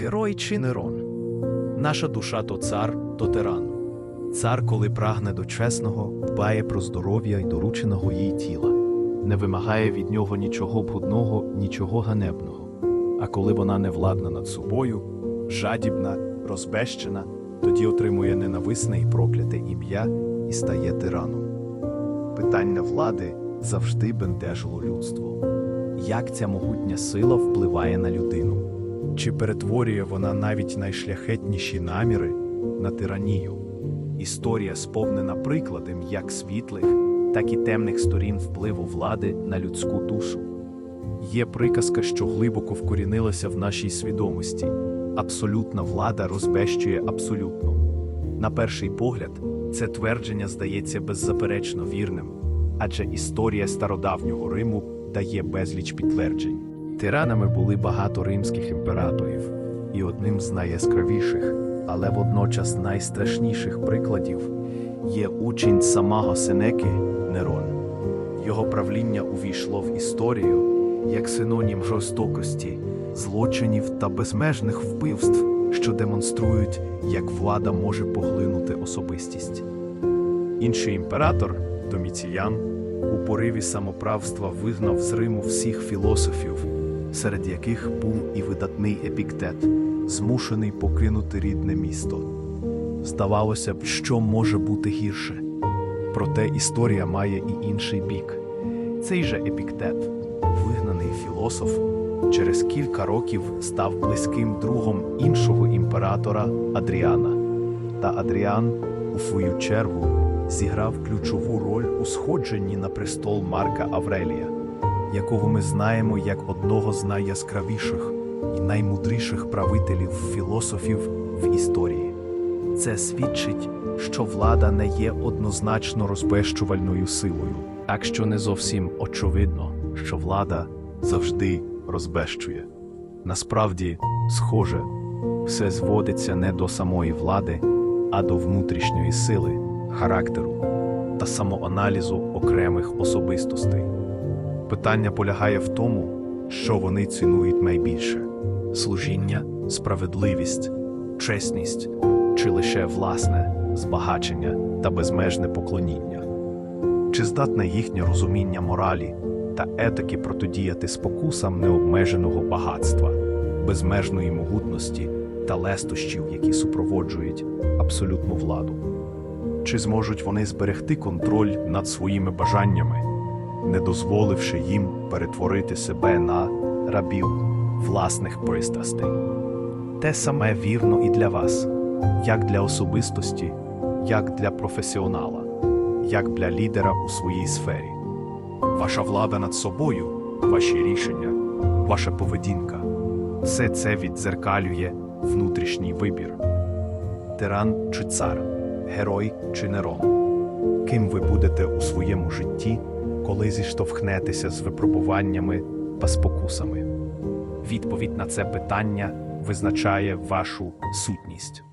Герой чи Нерон? Наша душа то цар, то тиран. Цар, коли прагне до чесного, дбає про здоров'я й дорученого їй тіла, не вимагає від нього нічого брудного, нічого ганебного. А коли вона не владна над собою, жадібна, розбещена, тоді отримує ненависне і прокляте ім'я і стає тираном. Питання влади завжди бентежило людство. Як ця могутня сила впливає на людину? Чи перетворює вона навіть найшляхетніші наміри на тиранію? Історія сповнена прикладом як світлих, так і темних сторін впливу влади на людську душу. Є приказка, що глибоко вкорінилася в нашій свідомості. Абсолютна влада розбещує абсолютно. На перший погляд, це твердження здається беззаперечно вірним, адже історія стародавнього Риму дає безліч підтверджень. Тиранами були багато римських імператорів, і одним з найяскравіших, але водночас найстрашніших прикладів є учень самого Сенеки Нерон. Його правління увійшло в історію як синонім жорстокості, злочинів та безмежних вбивств, що демонструють, як влада може поглинути особистість. Інший імператор Доміціян у пориві самоправства вигнав з Риму всіх філософів, серед яких був і видатний епіктет, змушений покинути рідне місто. Здавалося б, що може бути гірше. Проте історія має і інший бік. Цей же епіктет, вигнаний філософ, через кілька років став близьким другом іншого імператора Адріана. Та Адріан, у свою чергу, зіграв ключову роль у сходженні на престол Марка Аврелія, якого ми знаємо як одного з найяскравіших і наймудріших правителів філософів в історії. Це свідчить, що влада не є однозначно розбещувальною силою, так що не зовсім очевидно, що влада завжди розбещує. Насправді, схоже, все зводиться не до самої влади, а до внутрішньої сили, характеру та самоаналізу окремих особистостей. Питання полягає в тому, що вони цінують найбільше: служіння, справедливість, чесність чи лише власне збагачення та безмежне поклоніння. Чи здатне їхнє розуміння моралі та етики протидіяти спокусам необмеженого багатства, безмежної могутності та лестощів, які супроводжують абсолютну владу? Чи зможуть вони зберегти контроль над своїми бажаннями, не дозволивши їм перетворити себе на рабів власних пристрастей? Те саме вірно і для вас, як для особистості, як для професіонала, як для лідера у своїй сфері. Ваша влада над собою, ваші рішення, ваша поведінка все це віддзеркалює внутрішній вибір. Тиран чи цар, герой чи нерон. Ким ви будете у своєму житті, коли зіштовхнетеся з випробуваннями та спокусами? Відповідь на це питання визначає вашу сутність.